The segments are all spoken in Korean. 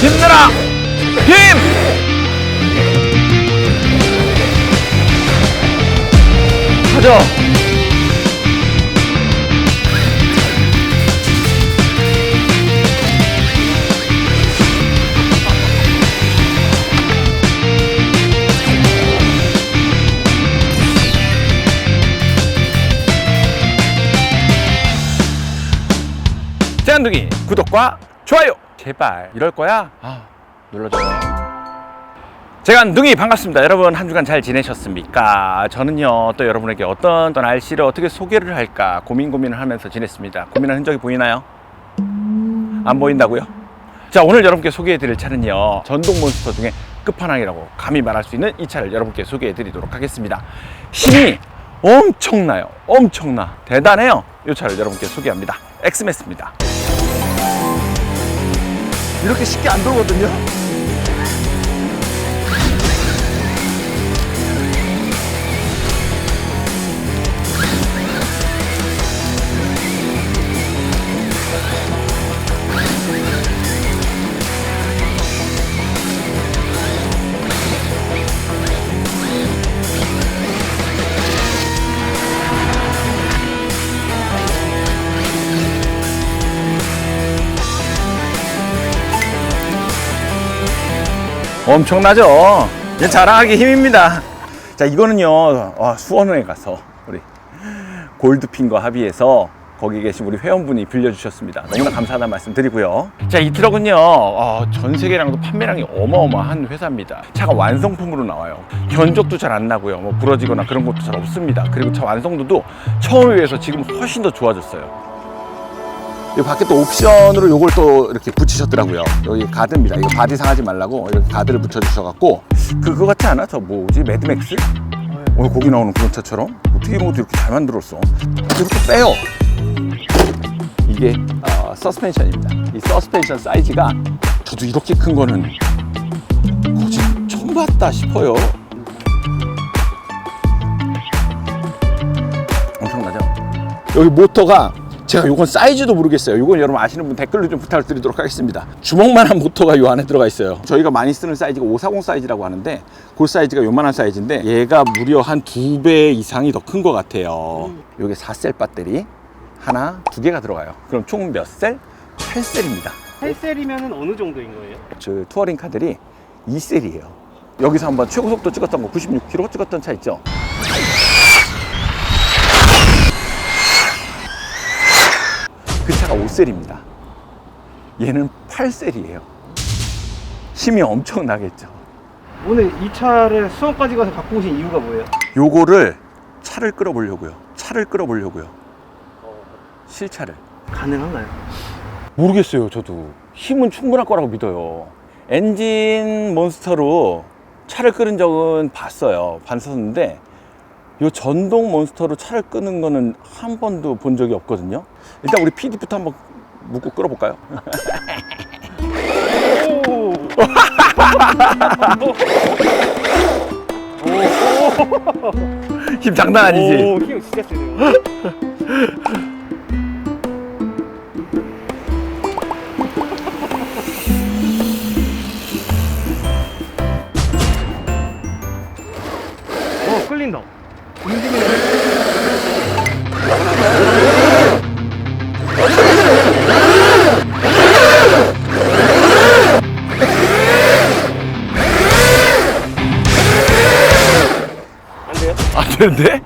힘내라. 힘! 가자. 대한둥이 구독과 좋아요 제발. 이럴 거야? 아 눌러줘요. 제가 둥이 반갑습니다. 여러분 한 주간 잘 지내셨습니까? 저는요 또 여러분에게 어떤 또 날씨를 어떻게 소개를 할까 고민 고민을 하면서 지냈습니다. 고민한 흔적이 보이나요? 안 보인다고요? 자 오늘 여러분께 소개해 드릴 차는요 전동 몬스터 중에 끝판왕이라고 감히 말할 수 있는 이 차를 여러분께 소개해 드리도록 하겠습니다. 힘이 엄청나요. 엄청나. 대단해요. 이 차를 여러분께 소개합니다. 엑스매스입니다 이렇게 쉽게 안 들어오거든요. 엄청나죠? 이제 자랑하기 힘입니다. 자, 이거는요, 어, 수원에 가서 우리 골드핀과 합의해서 거기 계신 우리 회원분이 빌려주셨습니다. 너무나 감사하다는 말씀 드리고요. 자, 이 트럭은요, 어, 전 세계랑도 판매량이 어마어마한 회사입니다. 차가 완성품으로 나와요. 견적도 잘 안 나고요. 뭐 부러지거나 그런 것도 잘 없습니다. 그리고 차 완성도도 처음에 비해서 지금 훨씬 더 좋아졌어요. 이 밖에 또 옵션으로 요걸 또 이렇게 붙이셨더라고요. 여기 가드입니다. 이거 바디 상하지 말라고 이렇게 가드를 붙여주셔갖고 그거 같지 않아? 저 뭐지? 매드맥스? 오늘 거기 나오는 그런 차처럼 어떻게 것도 이렇게 잘 만들었어? 이렇게 빼요. 이게 어, 서스펜션입니다. 이 서스펜션 사이즈가 저도 이렇게 큰 거는 거의 처음 봤다 싶어요. 엄청나죠? 여기 모터가 제가 요건 사이즈도 모르겠어요. 요건 여러분 아시는 분 댓글로 좀 부탁을 드리도록 하겠습니다. 주먹만한 모터가 요 안에 들어가 있어요. 저희가 많이 쓰는 사이즈가 540 사이즈라고 하는데 그 사이즈가 요만한 사이즈인데 얘가 무려 한 두 배 이상이 더 큰 것 같아요. 요게 4셀 배터리 하나, 두 개가 들어가요. 그럼 총 몇 셀? 8셀입니다. 8셀이면 어느 정도인 거예요? 저 투어링 카들이 2셀이에요. 여기서 한번 최고 속도 찍었던 거 96km 찍었던 차 있죠? 그 차가 5셀입니다. 얘는 8셀이에요. 힘이 엄청 나겠죠. 오늘 이 차를 수원까지 가서 갖고 오신 이유가 뭐예요? 요거를 차를 끌어보려고요. 차를 끌어보려고요. 실차를. 가능한가요? 모르겠어요, 저도. 힘은 충분할 거라고 믿어요. 엔진 몬스터로 차를 끄는 적은 봤어요. 봤었는데, 이 전동 몬스터로 차를 끄는 거는 한 번도 본 적이 없거든요. 일단 우리 PD부터 한번 묶고 끌어볼까요? 오! 힘 장난 아니지? 오, 힘 진짜 세네요. 어, 끌린다. 안 되는데?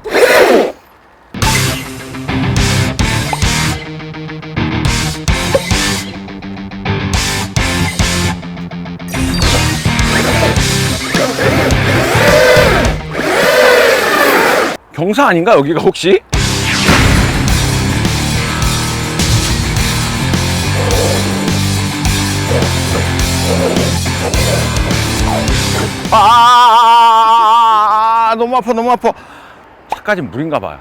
경사 아닌가 여기가 혹시? 아, 아, 아, 아, 아, 너무 아파, 너무 아파. 차까지 물인가 봐요.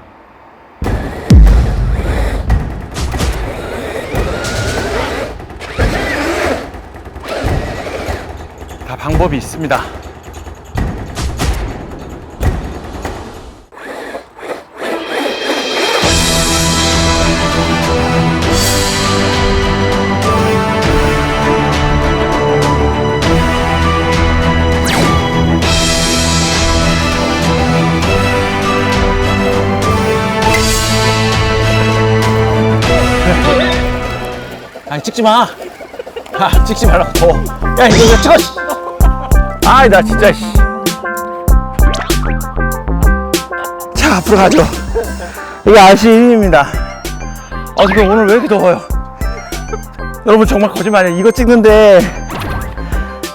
다 방법이 있습니다. 찍지 마. 아, 찍지 말라고 더워. 야, 이거 왜 찍어? 씨. 아이, 나 진짜, 씨. 자, 앞으로 가죠. 이게 아시입니다. 아, 지금 오늘 왜 이렇게 더워요? 여러분, 정말 거짓말이에요. 이거 찍는데,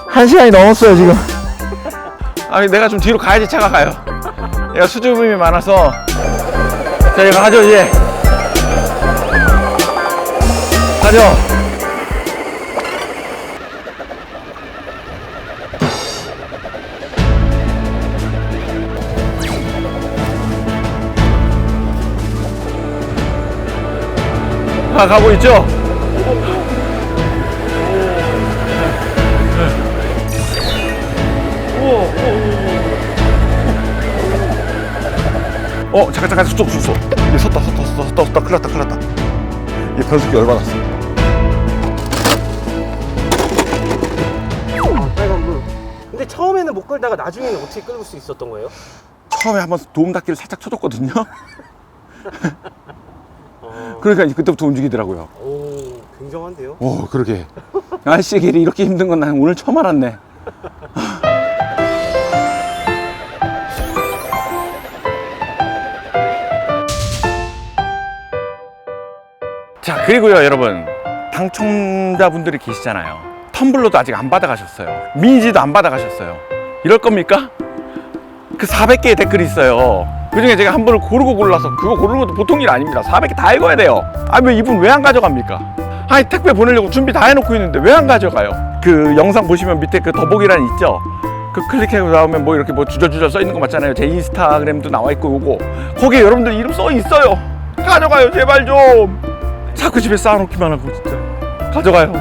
한 시간이 넘었어요, 지금. 아니, 내가 좀 뒤로 가야지 차가 가요. 얘가 수줍음이 많아서. 자, 얘가 가죠, 이제. 가죠. 아, 가고 있죠? 어, 잠깐, 잠깐, 쏙, 쏙, 쏙. 얘 섰다, 섰다, 섰다, 섰다, 섰다. 큰일 났다, 큰일 났다. 얘 변속기 열받았어. 빨간 불. 근데 처음에는 못 끌다가 나중에는 어떻게 끌을 수 있었던 거예요? 처음에 한번 도움 닫기를 살짝 쳐줬거든요. 어, 그러니까 이제 그때부터 움직이더라고요. 오, 굉장한데요? 오, 그러게. 아저씨 길이 이렇게 힘든 건 난 오늘 처음 알았네. 자, 그리고요, 여러분. 당첨자분들이 계시잖아요. 텀블러도 아직 안 받아가셨어요. 미니지도 안 받아가셨어요. 이럴 겁니까? 그 400개의 댓글이 있어요. 그 중에 제가 한 분을 고르고 골라서 그거 고르는 것도 보통 일 아닙니다. 400개 다 읽어야 돼요. 아니, 왜 이분 왜 안 가져갑니까? 아니, 택배 보내려고 준비 다 해놓고 있는데 왜 안 가져가요? 그 영상 보시면 밑에 그 더보기란 있죠? 그 클릭하고 나오면 뭐 이렇게 뭐 주저주저 써 있는 거 맞잖아요. 제 인스타그램도 나와 있고 요거. 거기에 여러분들 이름 써 있어요. 가져가요, 제발 좀. 자꾸 집에 쌓아놓기만 하고 진짜. 가져가요.